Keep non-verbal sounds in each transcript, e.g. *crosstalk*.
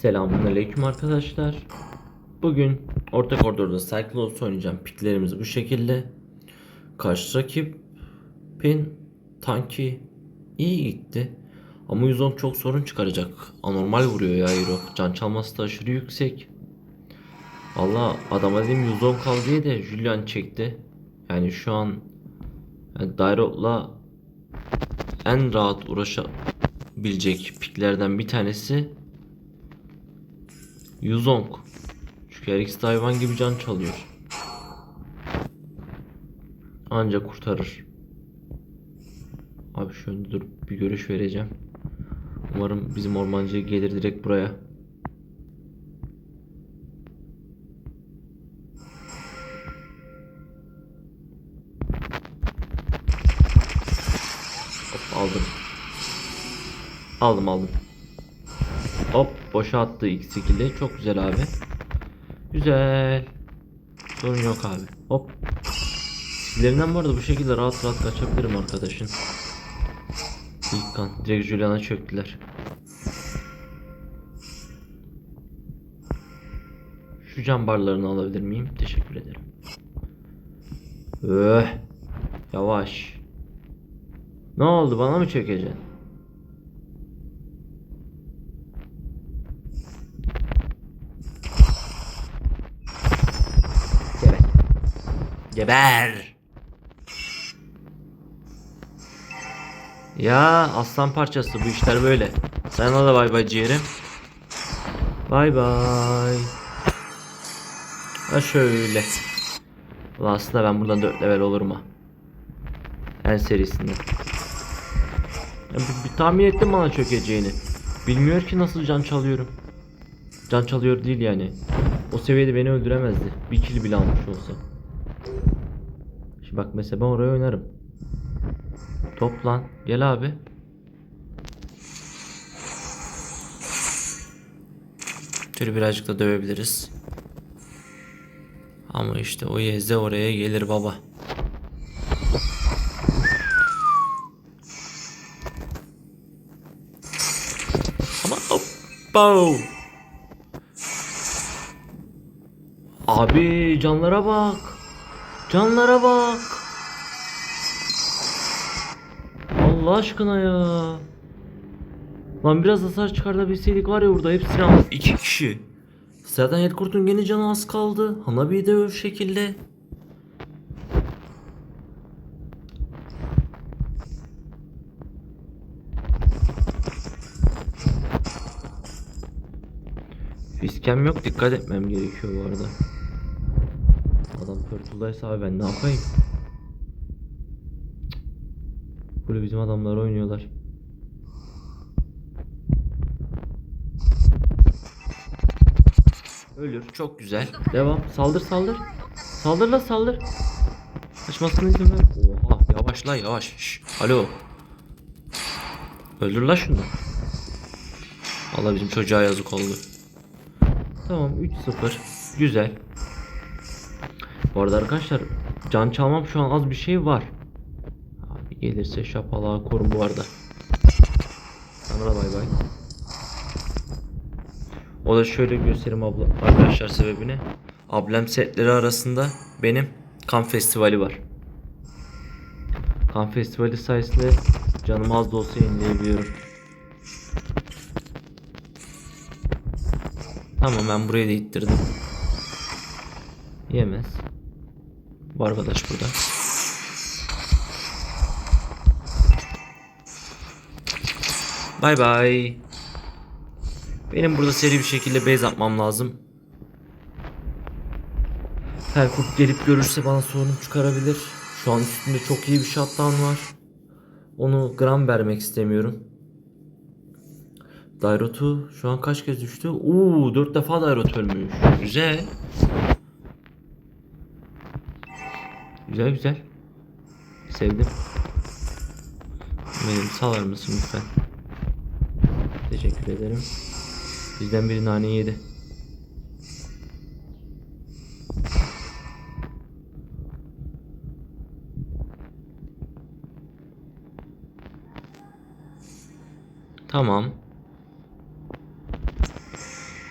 Selamünaleyküm arkadaşlar. Bugün orta koridorda Cyclops oynayacağım. Piklerimiz bu şekilde. Karşı rakipin tanki iyi gitti. Ama 110 çok sorun çıkaracak. Anormal vuruyor ya Hero. Can çalması da aşırı yüksek. Valla adama dedim 110 kal diye de Julian çekti. Yani şu an yani Dairot'la en rahat uğraşabilecek piklerden bir tanesi Yuzong. Çünkü her ikisi de hayvan gibi can çalıyor. Ancak kurtarır. Abi şöyle dur bir görüş vereceğim. Umarım bizim ormancı gelir direkt buraya. Hop aldım. Aldım aldım. Hop boşa attı ilk skill'i. Çok güzel abi. Güzel. Sorun yok abi. Hop. Skill'lerinden bu bu şekilde rahat rahat kaçabilirim arkadaşın. İlk kan. Direkt Julian'a çöktüler. Şu cam barlarını alabilir miyim? Teşekkür ederim. Öh. Yavaş. Ne oldu bana mı çökeceksin? Geber. Geber. Ya aslan parçası bu işler böyle. Sana da bay bay ciğerim. Bay bay. Ha şöyle. Ulan aslında ben buradan 4 level olurum ha. En serisinden. Ya bir, bir tahmin ettim bana çökeceğini. Bilmiyor ki nasıl can çalıyorum. Can çalıyor değil yani. O seviyede beni öldüremezdi. Bir kill bile almış olsa. Şimdi bak mesela ben oraya oynarım. Toplan. Gel abi. Şöyle birazcık da dövebiliriz. Ama işte o yezde oraya gelir baba. Ama hoppa. Abi canlara bak. Canlara bak. Allah aşkına ya. Lan biraz hasar çıkartabilseydik var ya burada hepsini al. İki kişi. Zaten Headcourt'un gene canı az kaldı. Hanabi de o şekilde. Fiskem yok dikkat etmem gerekiyor bu arada. Turtle'daysa abi ben ne yapayım? Böyle bizim adamlar oynuyorlar. Ölür. Çok güzel. Devam. Saldır saldır. Saldır la saldır. Kaçmasına izin ver. Oha yavaş la yavaş. Şş. Alo. Öldür la şunu. Allah bizim çocuğa yazık oldu. Tamam 3-0. Güzel. Bu arada arkadaşlar can çalmam şu an az bir şey var. Abi gelirse şapalığa korum bu arada. Sana bay bay. O da şöyle göstereyim abla arkadaşlar sebebini. Ablem setleri arasında benim kan festivali var. Kan festivali sayesinde canım az da olsa yenileyebiliyorum. Tamam ben burayı da ittirdim. Yemez. Bu arkadaş burada. Bay bay. Benim burada seri bir şekilde base atmam lazım. Helkurt gelip görürse bana sorun çıkarabilir. Şu an üstünde çok iyi bir shutdown var. Onu gram vermek istemiyorum. Dairot'u şu an kaç kez düştü? Uuu 4 defa Dairot ölmüş. Güzel. Güzel güzel. Sevdim. Benim salar mısın lütfen? Teşekkür ederim. Bizden biri nane yedi. Tamam.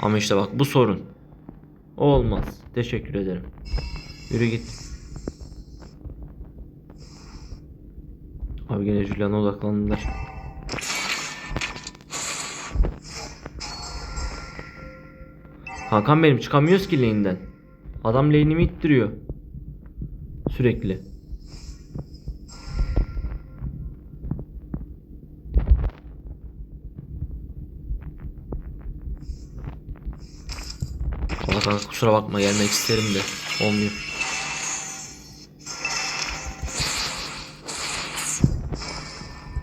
Ama işte bak bu sorun. Olmaz. Teşekkür ederim. Yürü git. Abi gene Julian'a odaklandılar. Hakan benim çıkamıyoruz ki lane'den. Adam lane'imi ittiriyor. Sürekli. Kanka kusura bakma gelmek isterim de olmuyor.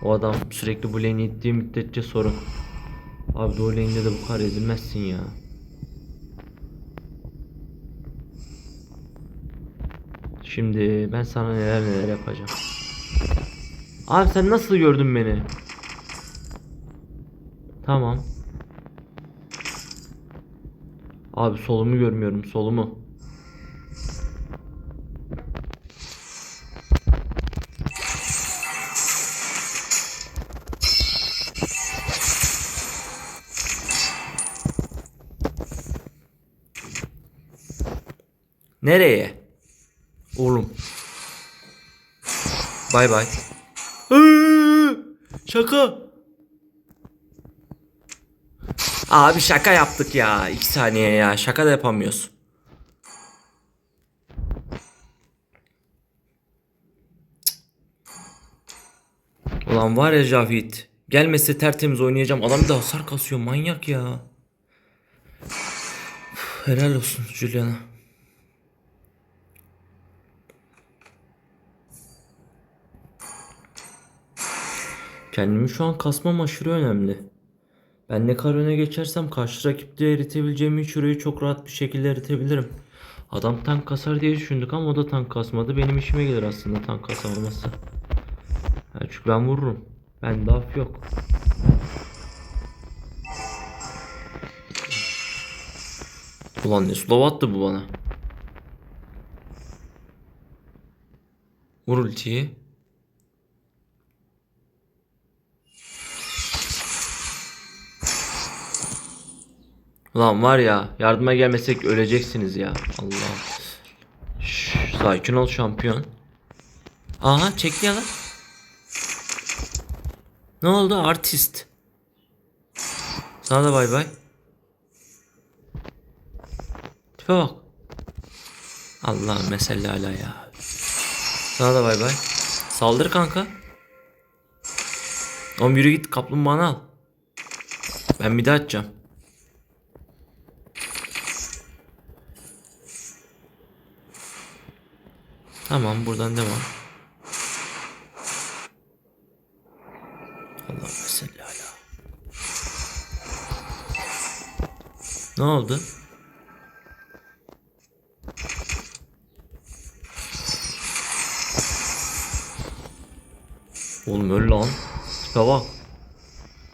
O adam sürekli bu lane'i ittiği müddetçe sorun. Abi doğu lane'de de bu kadar ezilmezsin ya. Şimdi ben sana neler neler yapacağım. Abi sen nasıl gördün beni? Tamam. Abi solumu görmüyorum solumu. Nereye? Oğlum. Bay bay. Şaka. Abi şaka yaptık ya. 2 saniye ya. Şaka da yapamıyoruz. Ulan var ya Cavit. Gelmese tertemiz oynayacağım. Adam de hasar kasıyor. Manyak ya. Helal olsun Juliana. Kendimi şu an kasmam aşırı önemli. Ben ne kadar öne geçersem karşı rakipte eritebileceğim 3 euroyu çok rahat bir şekilde eritebilirim. Adam tank kasar diye düşündük ama o da tank kasmadı. Benim işime gelir aslında tank kasamaması. Ha, çünkü ben vururum. Bende af yok. Ulan ne slow attı bu bana. Vur ultiyi. Ulan var ya yardıma gelmesek öleceksiniz ya. Allah. Şş, sakin ol şampiyon. Aha çekti ya lan. Ne oldu artist? Sana da bay bay. Tipe bak. Allah mesela hala ya. Sana da bay bay. Saldır kanka. Oğlum yürü git kaplumbağanı al. Ben bir daha atacağım. Tamam buradan devam. Allah mesela hala. Ne oldu? Oğlum öl lan. Tipe bak.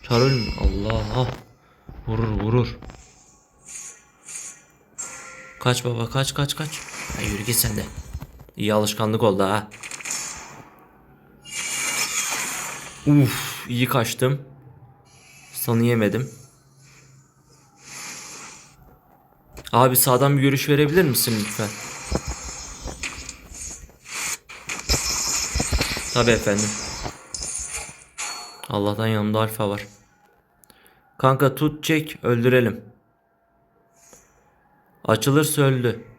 Çar. Allah. Vurur vurur. Kaç baba kaç kaç kaç. Ha, yürü git sen de. İyi alışkanlık oldu ha. Uf iyi kaçtım. Sanı yemedim. Abi sağdan bir görüş verebilir misin lütfen? Tabi efendim. Allah'tan yanımda alfa var. Kanka tut çek öldürelim. Açılırsa öldü.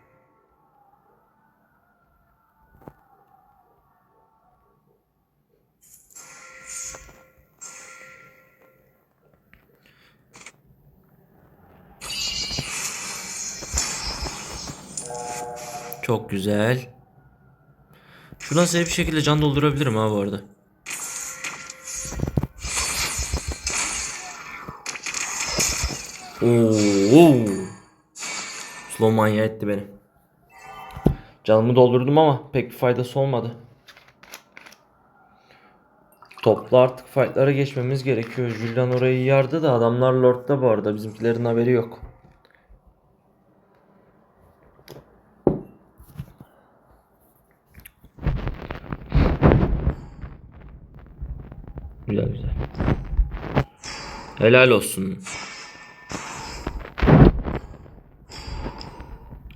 Çok güzel. Şuradan size bir şekilde can doldurabilirim ha bu arada. Oo. Slow manya etti beni. Canımı doldurdum ama pek bir faydası olmadı. Topla artık fightlara geçmemiz gerekiyor. Julian orayı yardı da adamlar Lord'da bu arada. Bizimkilerin haberi yok. Güzel güzel. Helal olsun.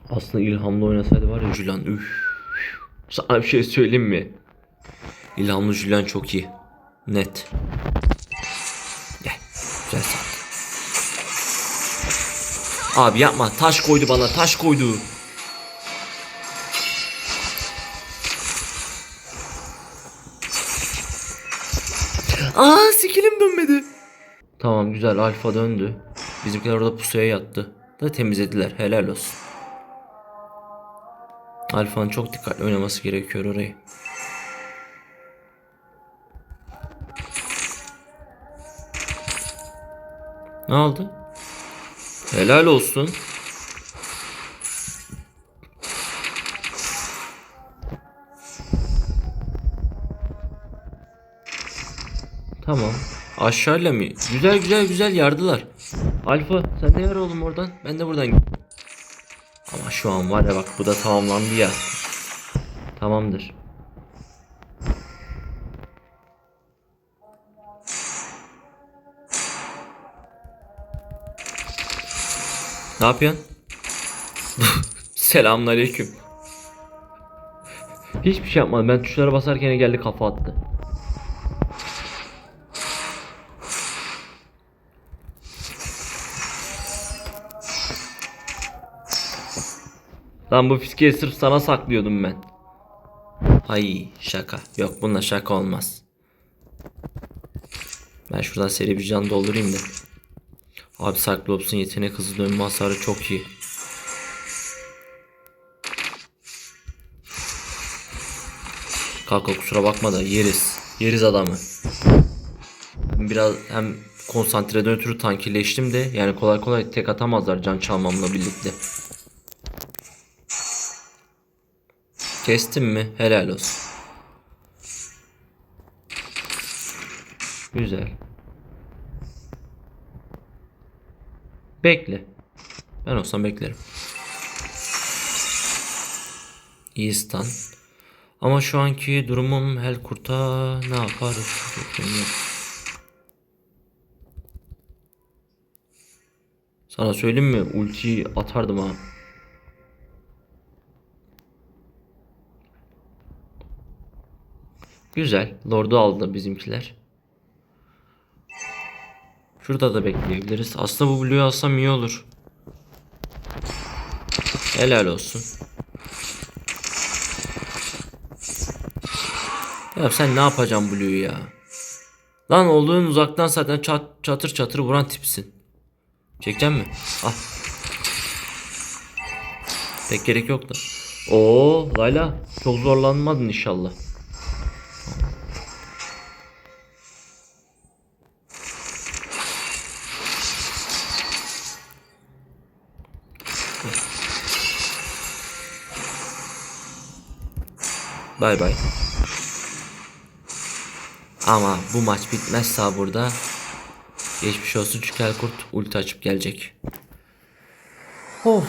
Aslında İlham'la oynasaydı var ya Julian üf. Sana bir şey söyleyeyim mi? İlhamlı Julian çok iyi. Net. Gel. Güzel saat. Abi yapma. Taş koydu bana. Taş koydu. Tamam güzel alfa döndü. Bizimkiler orada pusuya yattı. Da temizlediler. Helal olsun. Alfa'nın çok dikkatli oynaması gerekiyor orayı. Ne oldu? Helal olsun. Tamam. Aşağıyla mı? Güzel güzel güzel yardılar. Alfa sen ne ver oğlum oradan? Ben de buradan Ama şu an var ya bak bu da tamamlandı ya. Tamamdır. Ne yapıyorsun? *laughs* Selamünaleyküm. Hiçbir şey yapmadım. Ben tuşlara basarken geldi kafa attı. Lan bu fiskiyi sırf sana saklıyordum ben. Hay şaka. Yok bununla şaka olmaz. Ben şuradan seri bir can doldurayım da. Abi Cyclops'un yetenek hızı dönme hasarı çok iyi. Kanka kusura bakma da yeriz. Yeriz adamı. Ben biraz hem konsantreden ötürü tankileştim de yani kolay kolay tek atamazlar can çalmamla birlikte. Kestim mi? Helal olsun. Güzel. Bekle. Ben olsam beklerim. İyi stun. Ama şu anki durumum Helkurt'a ne yapar? Sana söyleyeyim mi? Ultiyi atardım ha. Güzel. Lord'u aldı bizimkiler. Şurada da bekleyebiliriz. Aslında bu Blue'yu alsam iyi olur. Helal olsun. Ya sen ne yapacaksın Blue'yu ya? Lan olduğun uzaktan zaten çat, çatır çatır vuran tipsin. Çekecek mi? Al. Pek gerek yok da. Oo Layla çok zorlanmadın inşallah. Bay bay. Ama bu maç bitmezse burada geçmiş olsun çünkü Elkurt ulti açıp gelecek. Of.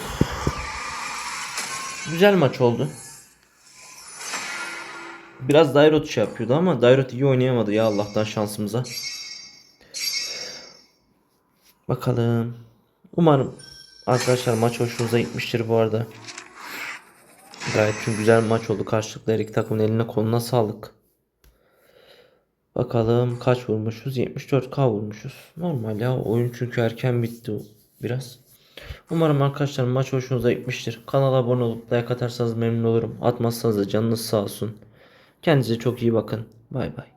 Güzel maç oldu. Biraz Dairot şey yapıyordu ama Dairot iyi oynayamadı ya Allah'tan şansımıza. Bakalım. Umarım arkadaşlar maç hoşunuza gitmiştir bu arada. Gayet çünkü güzel bir maç oldu. Karşılıklı her iki takımın eline koluna sağlık. Bakalım kaç vurmuşuz? 74k vurmuşuz. Normal ya. Oyun çünkü erken bitti biraz. Umarım arkadaşlar maç hoşunuza gitmiştir. Kanala abone olup like atarsanız memnun olurum. Atmazsanız da canınız sağ olsun. Kendinize çok iyi bakın. Bay bay.